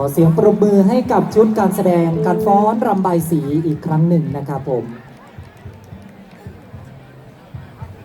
ขอเสียงปรบมือให้กับชุดการแสดงการฟ้อนรำใบายสีอีกครั้งหนึ่งนะครับผม